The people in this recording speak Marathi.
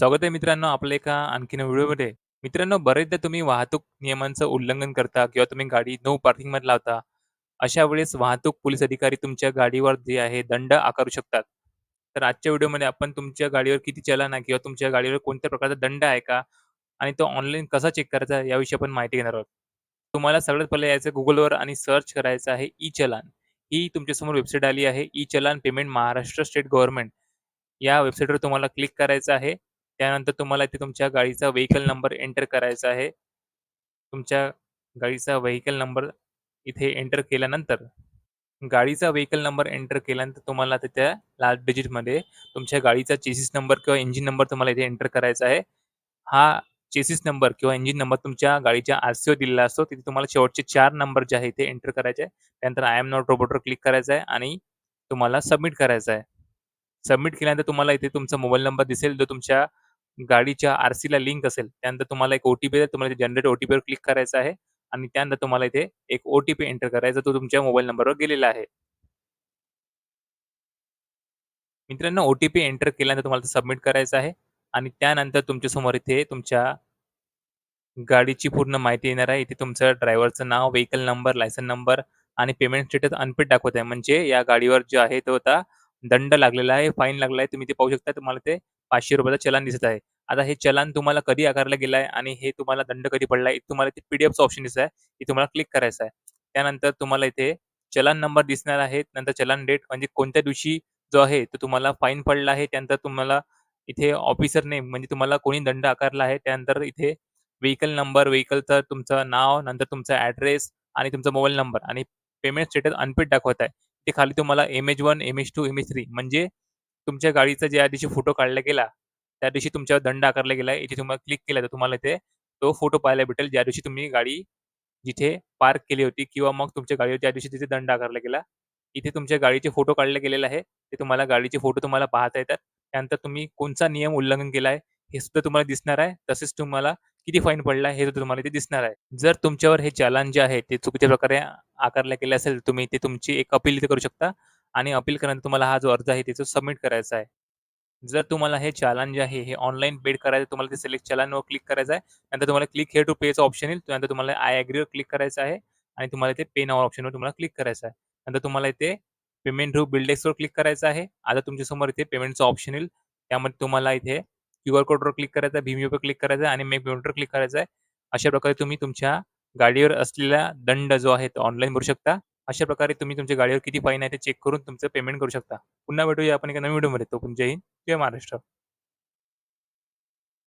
स्वागत आहे मित्रांनो आपल्या एका आणखीन व्हिडिओमध्ये. मित्रांनो बरेचदा तुम्ही वाहतूक नियमांचं उल्लंघन करता किंवा तुम्ही गाडी नो पार्किंगमध्ये लावता. अशा वेळेस वाहतूक पोलीस अधिकारी तुमच्या गाडीवर जे आहे दंड आकारू शकतात. तर आजच्या व्हिडिओमध्ये आपण तुमच्या गाडीवर किती चलान आहे किंवा तुमच्या गाडीवर कोणत्या प्रकारचा दंड आहे का? आणि तो ऑनलाईन कसा चेक करायचा याविषयी आपण माहिती घेणार आहोत. तुम्हाला सगळ्यात पहिले यायचं गुगलवर आणि सर्च करायचं आहे ई-चलान. ही तुमच्यासमोर वेबसाईट आली आहे ई-चलान पेमेंट महाराष्ट्र स्टेट गव्हर्नमेंट. या वेबसाईटवर तुम्हाला क्लिक करायचं आहे. त्यानंतर तुम्हाला इथे तुमच्या गाडीचा व्हेइकल नंबर एंटर करायचा आहे. तुमच्या गाडीचा व्हेइकल नंबर इथे एंटर केल्यानंतर गाडीचा व्हेइकल नंबर एंटर केल्यानंतर तुम्हाला त्या लास्ट डिजिटमध्ये तुमच्या गाडीचा चेसिस नंबर किंवा इंजिन नंबर तुम्हाला इथे एंटर करायचा आहे. हा चेसिस नंबर किंवा इंजिन नंबर तुमच्या गाडीच्या आरसीओ दिलेला असतो. तिथे तुम्हाला शेवटचे चार नंबर जे आहे इथे एंटर करायचे आहे. त्यानंतर आय एम नॉट रोबोटवर क्लिक करायचं आहे आणि तुम्हाला सबमिट करायचं आहे. सबमिट केल्यानंतर तुम्हाला इथे तुमचा मोबाईल नंबर दिसेल जो तुमच्या गाडीच्या आरसीला लिंक असेल. त्यानंतर तुम्हाला एक ओटीपी येईल. तुम्हाला जनरेट ओटीपीवर क्लिक करायचं आहे आणि त्यानंतर तुम्हाला इथे एक ओटीपी एंटर करायचा तो तुमच्या मोबाईल नंबरवर गेलेला आहे. मित्रांनो ओटीपी एंटर केल्यानंतर तुम्हाला सबमिट करायचं आहे आणि त्यानंतर तुमच्यासमोर इथे तुमच्या गाडीची पूर्ण माहिती येणार आहे. इथे तुमचं ड्रायव्हरचं नाव, व्हेकल नंबर, लायसन नंबर आणि पेमेंट स्टेटस अनपेड दाखवत आहे. म्हणजे या गाडीवर जो आहे तो आता दंड लागलेला आहे, फाईन लागला आहे. तुम्ही ते पाहू शकता. तुम्हाला ते ₹500 चा चलान दिसत आहे. आता हे चलान तुम्हाला कधी आकारलं गेलं आहे आणि हे तुम्हाला दंड कधी पडला आहे, तुम्हाला ते पी-डी-एफचं ऑप्शन दिसत आहे. हे तुम्हाला क्लिक करायचं आहे. त्यानंतर तुम्हाला इथे चलान नंबर दिसणार आहे. नंतर चलान डेट म्हणजे कोणत्या दिवशी जो आहे तो तुम्हाला फाईन पडला आहे. त्यानंतर तुम्हाला इथे ऑफिसर नेम म्हणजे तुम्हाला कोणी दंड आकारला आहे. त्यानंतर इथे व्हेइकल नंबर, व्हेइकलचं तुमचं नाव, नंतर तुमचा ॲड्रेस आणि तुमचा मोबाईल नंबर आणि पेमेंट स्टेटस अनपेड दाखवत आहे. ते खाली तुम्हाला M H one M H two M H three म्हणजे तुमच्या गाडीचा ज्या दिवशी फोटो काढला गेला, त्या दिवशी तुमच्यावर दंड आकारला गेला इथे तुम्हाला क्लिक केलं तर तुम्हाला इथे तो फोटो पाहायला भेटेल. ज्या दिवशी तुम्ही गाडी जिथे पार्क केली होती किंवा मग तुमच्या गाडीवर ज्या दिवशी तिथे दंड आकारला गेला. इथे तुमच्या गाडीचे फोटो काढले गेलेले आहे. ते तुम्हाला गाडीचे फोटो तुम्हाला पाहता येतात. त्यानंतर तुम्ही कोणचा नियम उल्लंघन केला आहे, हे सुद्धा तुम्हाला दिसणार आहे. तसेच तुम्हाला किती फाईन पडला आहे, हे सुद्धा तुम्हाला इथे दिसणार आहे. जर तुमच्यावर हे चालान जे आहे ते चुकीच्या प्रकारे आकारल्या गेले असेल, तुम्ही ते तुमची एक अपील इथे करू शकता आणि अपील करण्यात तुम्हाला हा जो अर्ज आहे त्याचं सबमिट करायचा आहे. जर तुम्हाला हे चालान जे आहे हे ऑनलाईन पेड करायचं तुम्हाला ते सिलेक्ट चालानवर क्लिक करायचं आहे. नंतर तुम्हाला क्लिक हेअर टू पेचं ऑप्शन येईल. त्यानंतर तुम्हाला आय अग्रीवर क्लिक करायचं आहे आणि तुम्हाला इथे पे नावर ऑप्शनवर तुम्हाला क्लिक करायचं आहे. नंतर तुम्हाला इथे पेमेंट थ्रू बिल्डेक्सवर क्लिक करायचं आहे. आता तुमच्यासमोर इथे पेमेंटचं ऑप्शन येईल. त्यामध्ये तुम्हाला इथे क्यूआर कोडवर क्लिक करायचं आहे, भीम क्लिक करायचं आहे आणि मेक पेमेंटवर क्लिक करायचं आहे. अशा प्रकारे तुम्ही तुमच्या गाडीवर असलेला दंड जो आहे तो ऑनलाईन भरू शकता. अशा प्रकारे तुम्ही तुमच्या गाडीवर किती फाईन आहे ते चेक करून तुमचं पेमेंट करू शकता. पुन्हा भेटूया आपण एका नवीन व्हिडिओमध्ये. तोपर्यंत जय हिंद, जय महाराष्ट्र.